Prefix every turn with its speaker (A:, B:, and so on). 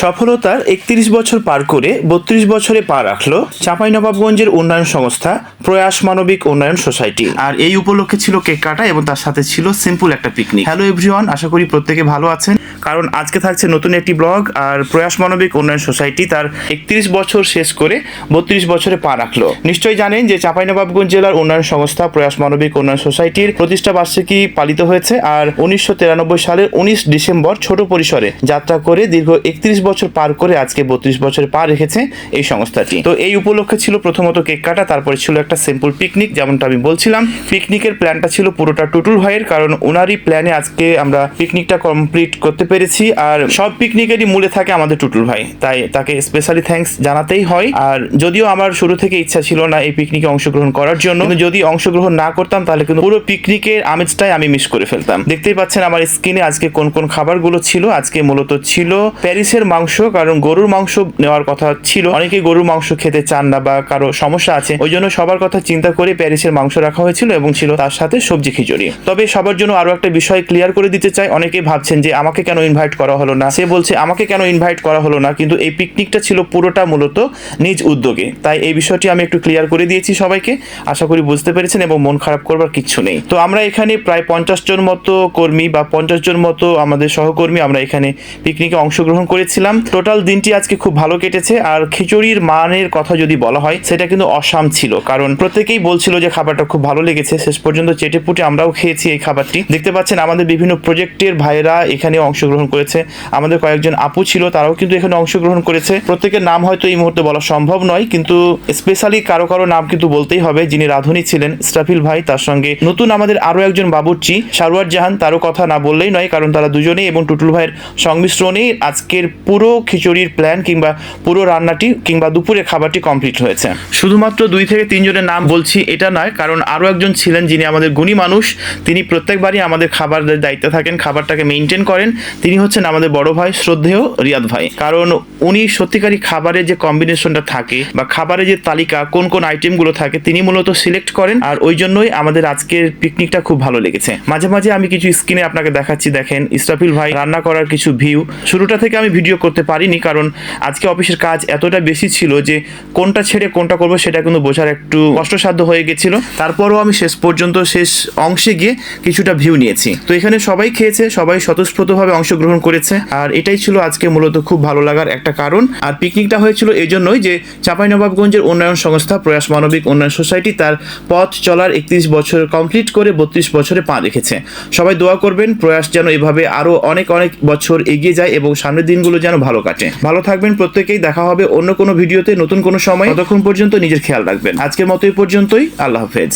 A: সফলতার একত্রিশ বছর পার করে বত্রিশ বছরে পা রাখল চাঁপাইনবাবগঞ্জের উন্নয়ন সংস্থা প্রয়াস মানবিক উন্নয়ন সোসাইটি। আর এই উপলক্ষে ছিল কেক কাটা এবং তার সাথে ছিল সিম্পল একটা পিকনিক হ্যালো এভরিওয়ান আশা করি প্রত্যেকে ভালো আছেন। কারণ আজকে থাকছে নতুন একটি ব্লগ আর প্রয়াস মানবিক উন্নয়ন সোসাইটি তার একত্রিশ বছর শেষ করে বত্রিশ বছরে পা রাখল। নিশ্চয়ই জানেন যে চাঁপাইনবাবগঞ্জ জেলার উন্নয়ন সংস্থা প্রয়াস মানবিক উন্নয়ন সোসাইটির প্রতিষ্ঠা বার্ষিকী পালিত হয়েছে আর উনিশশো তিরানব্বই সালের উনিশ ডিসেম্বর ছোট পরিসরে যাত্রা করে দীর্ঘ একত্রিশ বছর পার করে আজকে বত্রিশ বছর পা রেখেছে এই সংস্থাটি। তো এই উপলক্ষে ছিল প্রথমত কেক কাটা, তারপরে ছিল একটা সিম্পল পিকনিক যেমনটা আমি বলছিলাম। পিকনিকের প্ল্যানটা ছিল পুরোটা টুটুল ভাইয়ের, কারণ ওনারই প্ল্যানে আজকে আমরা পিকনিকটা কমপ্লিট করতে পেরেছি, আর সব পিকনিকেরই মূলে থাকে আমাদের টুটুল ভাই। তাই তাকে স্পেশালি থ্যাঙ্কস জানাতেই হয়। আর যদিও আমার শুরু থেকে ইচ্ছা ছিল না এই পিকনিকে অংশগ্রহণ করার জন্য যদি অংশগ্রহণ না করতাম, তাহলে কিন্তু পুরো পিকনিকের আমেজটাই আমি মিস করে ফেলতাম। দেখতেই পাচ্ছেন আমার স্ক্রিনে আজকে কোন কোন খাবারগুলো ছিল? আজকে মূলত ছিল প্যারিসের মাংস, কারণ গরুর মাংস নেওয়ার কথা ছিল। অনেকে গরুর মাংস খেতে চান না বা কারও সমস্যা আছে। ওই জন্য সবার কথা চিন্তা করে প্যারিসের মাংস রাখা হয়েছিল এবং ছিল তার সাথে সবজি খিচুড়ি। তবে সবার জন্য আরও একটা বিষয় ক্লিয়ার করে দিতে চাই। অনেকে ভাবছেন যে আমাকে কেন ইনভাইট করা হলো না? সে বলছে, আমাকে কেন ইনভাইট করা হলো না? কিন্তু এই পিকনিকটা ছিল পুরোটা মূলত নিজ উদ্যোগে। তাই এই বিষয়টি আমি একটু ক্লিয়ার করে দিয়েছি সবাইকে। আশা করি বুঝতে পেরেছেন এবং মন খারাপ করবার কিচ্ছু নেই। তো আমরা এখানে প্রায় পঞ্চাশ জন মতো কর্মী বা পঞ্চাশ জন মতো আমাদের সহকর্মী আমরা এখানে পিকনিকে অংশগ্রহণ করেছিলাম। টোটাল দিনটি আজকে খুব ভালো কেটেছে। আর খিচুড়ির মানের কথা যদি বলা হয়, সেটা কিন্তু অসাম ছিল। কারণ প্রত্যেকেই বলছিল যে খাবারটা খুব ভালো লেগেছে। শেষ পর্যন্ত চেটে পুটে আমরাও খেয়েছি এই খাবারটি। দেখতে পাচ্ছেন, আমাদের বিভিন্ন প্রজেক্টের ভাইয়েরা এখানে অংশগ্রহণ করেছে। আমাদের কয়েকজন আপু ছিল, তারাও কিন্তু এখানে অংশগ্রহণ করেছে। প্রত্যেকের নাম হয়তো এই মুহূর্তে বলা সম্ভব নয়, কিন্তু স্পেশালি কারও কারও নাম কিন্তু বলতেই হবে, যিনি রাধুনী ছিলেন স্টাফিল ভাই, তার সঙ্গে নতুন আমাদের আরও একজন বাবুর্চি, সারোয়ার জাহান। তারও কথা না বললেই নয়, কারণ তারা দুজনেই এবং টুটুল ভাইয়ের সংমিশ্রণে আজকের পুরো খিচুড়ির প্ল্যান কিংবা পুরো রান্নাটি কিংবা দুপুরে খাবারটি কমপ্লিট হয়েছে। শুধুমাত্র দুই থেকে তিনজনের নাম বলছি, এটা নয়, কারণ আরও একজন ছিলেন যিনি আমাদের গুণী মানুষ। তিনি প্রত্যেকবারই আমাদের খাবারের দায়িত্বে থাকেন, খাবারটাকে মেনটেন করেন। তিনি হচ্ছেন আমাদের বড় ভাই শ্রদ্ধেয় রিয়াদ ভাই। কারণ উনি সত্যিকারই খাবারের যে কম্বিনেশনটা থাকে বা খাবারের যে তালিকা, কোন কোন আইটেমগুলো থাকে, তিনি মূলত সিলেক্ট করেন। আর ওই জন্যই আমাদের আজকের পিকনিকটা খুব ভালো লেগেছে। মাঝে মাঝে আমি কিছু স্ক্রিনে আপনাকে দেখাচ্ছি, দেখেন ইস্তাফিল ভাই রান্না করার কিছু ভিউ শুরুটা থেকে আমি ভিডিও করতে পারিনি, কারণ আজকে অফিসের কাজ এতটা বেশি ছিল যে কোনটা ছেড়ে কোনটা করব সেটা কিন্তু বোঝার একটু কষ্টসাধ্য হয়ে গেছিল। তারপরও আমি শেষ পর্যন্ত শেষ অংশে গিয়ে কিছুটা ভিউ নিয়েছি। তো এখানে সবাই খেয়েছে, সবাই স্বতঃস্ফূর্তভাবে অংশগ্রহণ করেছে। আর এটাই ছিল আজকে মূলত খুব ভালো লাগার একটা কারণ। আর পিকনিকটা হয়েছিল এই জন্যই যে চাঁপাইনবাবগঞ্জের উন্নয়ন সংস্থা প্রয়াস মানবিক উন্নয়ন সোসাইটি তার পথ চলার একত্রিশ বছর কমপ্লিট করে বত্রিশ বছরে পা রেখেছে। সবাই দোয়া করবেন, প্রয়াস যেন এভাবে আরও অনেক অনেক বছর এগিয়ে যায় এবং সামনের দিনগুলো যেন ভালো কাটে। ভালো থাকবেন প্রত্যেকেই। দেখা হবে অন্য কোনো ভিডিওতে নতুন কোনো সময়। ততক্ষণ পর্যন্ত নিজের খেয়াল রাখবেন। আজকের মতো এই পর্যন্তই। আল্লাহ হাফেজ।